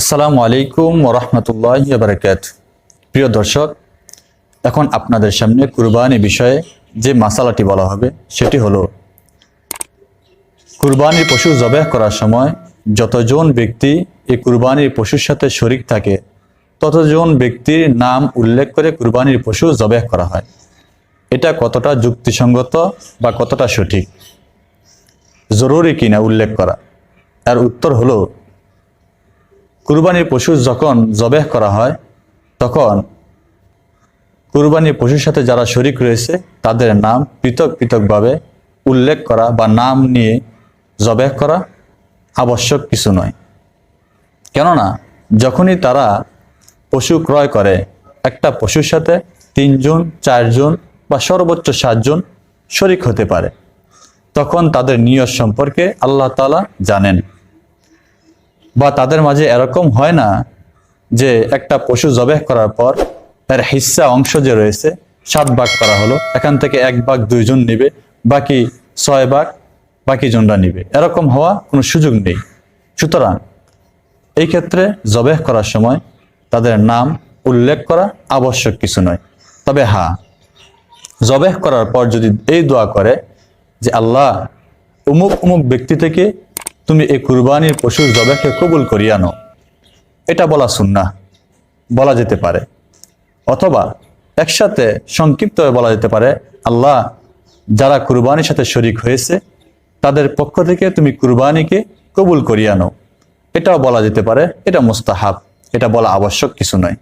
আসসালামু আলাইকুম ওরহমতুল্লাহ বারকাত প্রিয় দর্শক, এখন আপনাদের সামনে কুরবানি বিষয়ে যে মাসালাটি বলা হবে, সেটি হলো, কুরবানির পশু জবেহ করার সময় যতজন ব্যক্তি এই কুরবানির পশুর সাথে শরিক থাকে, ততজন ব্যক্তির নাম উল্লেখ করে কুরবানির পশু জবেহ করা হয়। এটা কতটা যুক্তিসঙ্গত বা কতটা সঠিক? জরুরি কিনা উল্লেখ করা। তার উত্তর হলো কুরবানির পশু যখন জবেহ করা হয়, তখন কুরবানির পশুর সাথে যারা শরিক রয়েছে, তাদের নাম পৃথক পৃথকভাবে উল্লেখ করা বা নাম নিয়ে জবেহ করা আবশ্যক কিছু নয়। কেননা, যখনই তারা পশু ক্রয় করে, একটা পশুর সাথে তিনজন, চারজন বা সর্বোচ্চ সাতজন শরিক হতে পারে, তখন তাদের নিয়ত সম্পর্কে আল্লাহ তালা জানেন। বা তাদের মাঝে এরকম হয় না যে একটা পশু জবেহ করার পর এর হিস্সা অংশ যে রয়েছে, সাত ভাগ করা হলো, এখান থেকে এক ভাগ দুইজন নিবে, বাকি ছয় ভাগ বাকি জনরা নিবে। এরকম হওয়া কোনো সুযোগ নেই। সুতরাং এই ক্ষেত্রে জবেহ করার সময় তাদের নাম উল্লেখ করা আবশ্যক কিছু নয়। তবে হ্যাঁ জবেহ করার পর যদি এই দোয়া করে যে আল্লাহ অমুক অমুক ব্যক্তি থেকে তুমি এই কুরবানির পশুর জবেহকে কবুল করিয়ে আনো এটা বলা সুন্না। বলা যেতে পারে। অথবা একসাথে সংক্ষিপ্তভাবে বলা যেতে পারে, আল্লাহ যারা কুরবানির সাথে শরিক হয়েছে, তাদের পক্ষ থেকে তুমি কুরবানিকে কবুল করিয়ে আনো এটাও বলা যেতে পারে, এটা মুস্তাহাব। এটা বলা আবশ্যক কিছু নয়।